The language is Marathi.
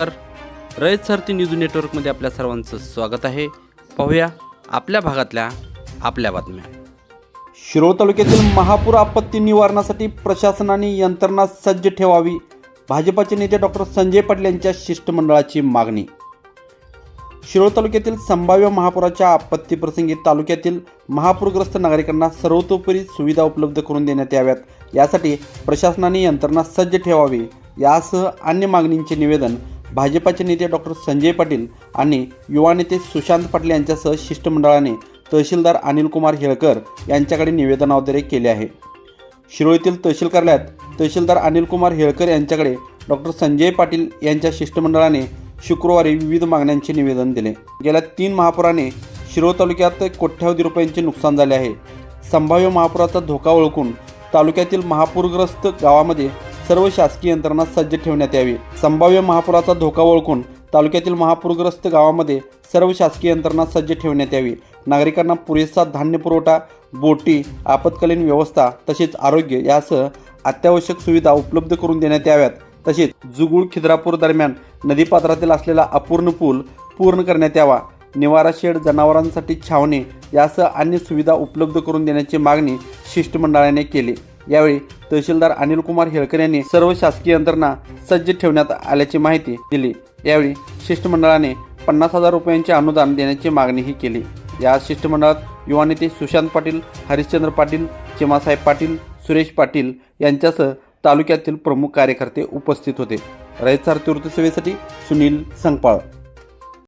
तर रयत सारथी न्यूज नेटवर्कमध्ये आपल्या सर्वांचं स्वागत आहे. पाहूया आपल्या भागातल्या आपल्या बातम्या. शिरोळ तालुक्यातील महापूर आपत्ती निवारणासाठी प्रशासनाने यंत्रणा सज्ज ठेवावी भाजपाचे नेते डॉक्टर संजय पाटील यांच्या शिष्टमंडळाची मागणी. शिरोळ तालुक्यातील संभाव्य महापुराच्या आपत्तीप्रसंगी तालुक्यातील महापूरग्रस्त नागरिकांना सर्वतोपरी सुविधा उपलब्ध करून देण्यात याव्यात. यासाठी प्रशासनाने यंत्रणा सज्ज ठेवावी यासह अन्य मागणींचे निवेदन भाजपाचे नेते डॉक्टर संजय पाटील आणि युवा नेते सुशांत पाटील यांच्यासह शिष्टमंडळाने तहसीलदार अनिलकुमार हेळकर यांच्याकडे निवेदनाद्वारे केले आहे. शिरोळीतील तहसील कार्यालयात तहसीलदार अनिलकुमार हेळकर यांच्याकडे डॉक्टर संजय पाटील यांच्या शिष्टमंडळाने शुक्रवारी विविध मागण्यांचे निवेदन दिले. गेल्या तीन महापुराने शिरोळ तालुक्यात कोट्यावधी रुपयांचे नुकसान झाले आहे. संभाव्य महापुराचा धोका ओळखून तालुक्यातील महापूरग्रस्त गावामध्ये सर्व शासकीय यंत्रणा सज्ज ठेवण्यात यावी. संभाव्य महापुराचा धोका ओळखून तालुक्यातील महापूरग्रस्त गावामध्ये सर्व शासकीय यंत्रणा सज्ज ठेवण्यात यावी. नागरिकांना पुरेसा धान्य पुरवठा बोटी आपत्कालीन व्यवस्था तसेच आरोग्य यासह अत्यावश्यक सुविधा उपलब्ध करून देण्यात याव्यात. तसेच जुगुळ खिद्रापूर दरम्यान नदीपात्रातील असलेला अपूर्ण पूल पूर्ण करण्यात यावा. निवारा शेड जनावरांसाठी छावणी यासह अन्य सुविधा उपलब्ध करून देण्याची मागणी शिष्टमंडळाने केली. यावेळी तहसीलदार अनिल कुमार हेळकर यांनी सर्व शासकीय यंत्रणा सज्ज ठेवण्यात आल्याची माहिती दिली. यावेळी शिष्टमंडळाने पन्नास हजार रुपयांचे अनुदान देण्याची मागणीही केली. या शिष्टमंडळात युवा नेते सुशांत पाटील हरिश्चंद्र पाटील चिमासाहेब पाटील सुरेश पाटील यांच्यासह तालुक्यातील प्रमुख कार्यकर्ते उपस्थित होते. रयत सारथी वृत्तसेवेसाठी सुनील संगपाळ.